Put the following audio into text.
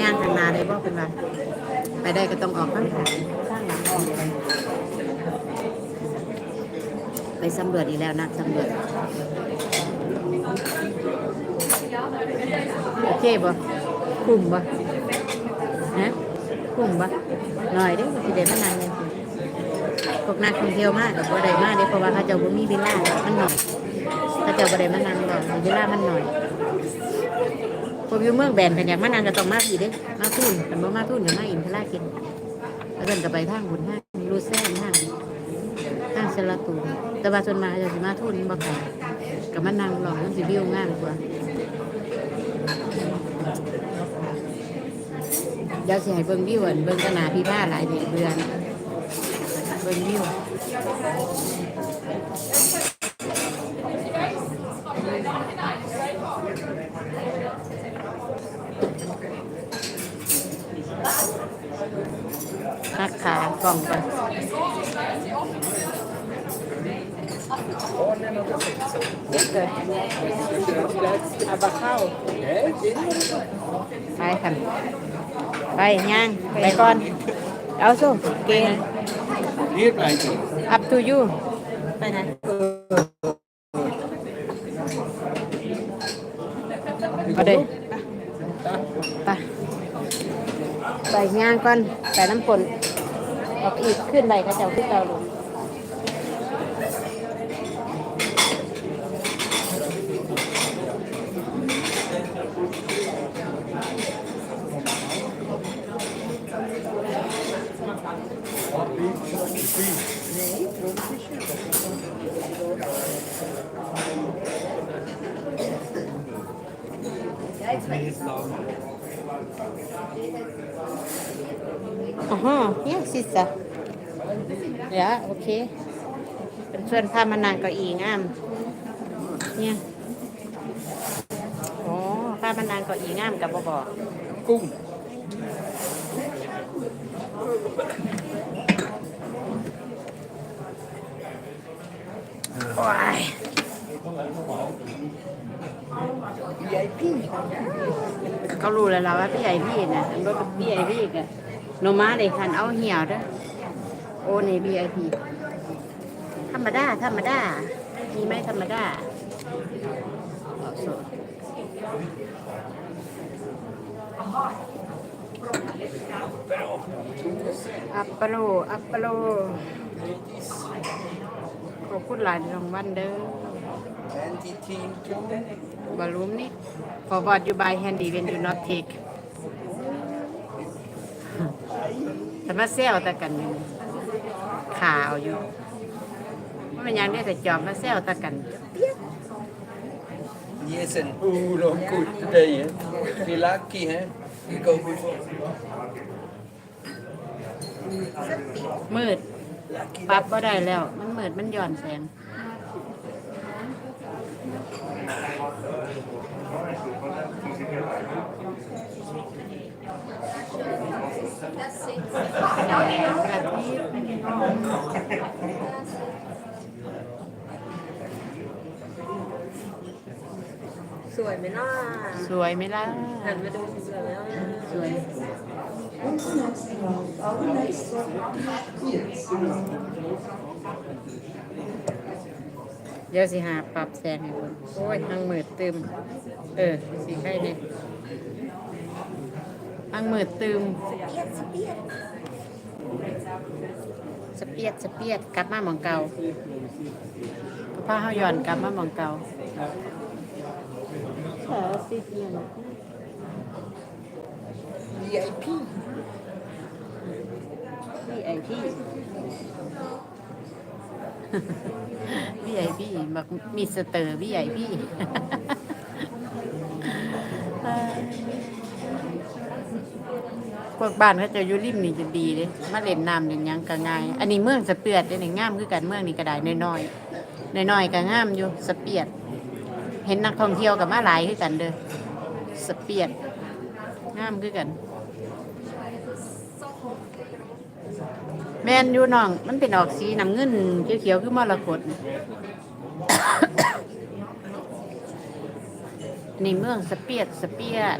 ย่างทางนาได้บ่เป็นว่าไปได้ก็ต้องออกข้างทางไปสำรวจอีกแล้วนักสำรวจโอเคบ่คุ้มบ่ฮะคุ้มบ่หน่อยเด้สิได้มานั่งเนี่ยพวกนักท่องเที่ยวมากกับบ่ได้มากเด้เพราะว่าเขาเจ้าบ่มีเวลามันหน่อยเขาเจ้าบ่ได้มานั่งหรอกเวลามันหน่อย ผมอยู่เมืองแบนกันอยากมานั่งก็ต้องมาพี่เด้มาทุ่นกันบ่มาทุ่นก็มาอินทราเกินแล้วกันก็ไปทางบุญทางรูแซ่ทางทางเซลาตูนแต่ว่าส่วนมาจะสิมาทุ่นบ่ไกลก็มานั่งรอกมันสิวิวงามกว่าเดี๋ยวสิให้เบิ่งวิวเบิ่งกนาพี่ผ้าหลายเดือนเดือนเบิ่งวิวหั กขากล่องก่อนเด็กเกิดเอาบะเข้าไปค่ะไปย่างไปก่อน เอาสู้เก่ง Hier blijven. up to you ไปไหนเอาเด้ไปไปย่างก่อนไปน้ำปน ออกอีกขึ้นไปก็จะขึ้นเตาลงอ๋อเนี่ย สิสะเดี๋ยวโอเคเป็นส่วนพามานั่งเก้าอี้งาม เนี่ยอ๋อพามานั่งเก้าอี้งามกับบ่บอก Koen. โอ้ย VIP. เขารู้แล้วล่ะว่าพี่ใหญ่พี่น่ะรถพี่ใหญ่พี่กะ โนมาเลยคันเอาเหี่ยวเด้อโอ้ใน VIP ธรรมดา ธรรมดา มีไหมธรรมดาเอาสดอัปปะโลอัปปะโลขอบคุณหลายรางวัลเด้อ Anti-team. บอลลูมนี่ for what you buy handy when you not take แต่มาเซลแต่กันอยู่ข่าวอยู่ว่ามันยังได้แต่จอมมาเซลแต่กัน Yes, and oeh, nog goed today, hè? Be lucky, hè? You go good. มืดปรับก็ได้แล้ว มันมืดมันหย่อนแสง สวยไหมล่ะสวยไหมล่ะหันมาดูสวยไหมล่ะสวย เดี๋ยวสิหาปรับแสงให้คนโอ้ยทางมืดตึม เออสีไข่เนี่ย ทางมืดตึมสเปียดสเปียดกลับมาหมองเก่าพระเฮาย้อนกลับมาหมองเก่าเออสิเพียง VIP. พี่ไอพี่พี่ไอพี่บักมีสเตอร์พี่ไอ พวกบ้านเขาจะอยู่ริมนี่จะดีเลยมาเล่นน้ำเล่นหยังก็ง่าย อันนี้เมืองสเปียดเด้นี่งามคือกันเมืองนี่ก็ได้น้อยๆน้อยๆก็งามอยู่สเปียด เห็นนักท่องเที่ยวกับมาหลายคือกันเด้อสเปียดงามคือกัน แมนอยู่น้อง มันเป็นออกสีน้ำเงินเขียวๆคือมรกต นี่เมืองสเปียดสเปียด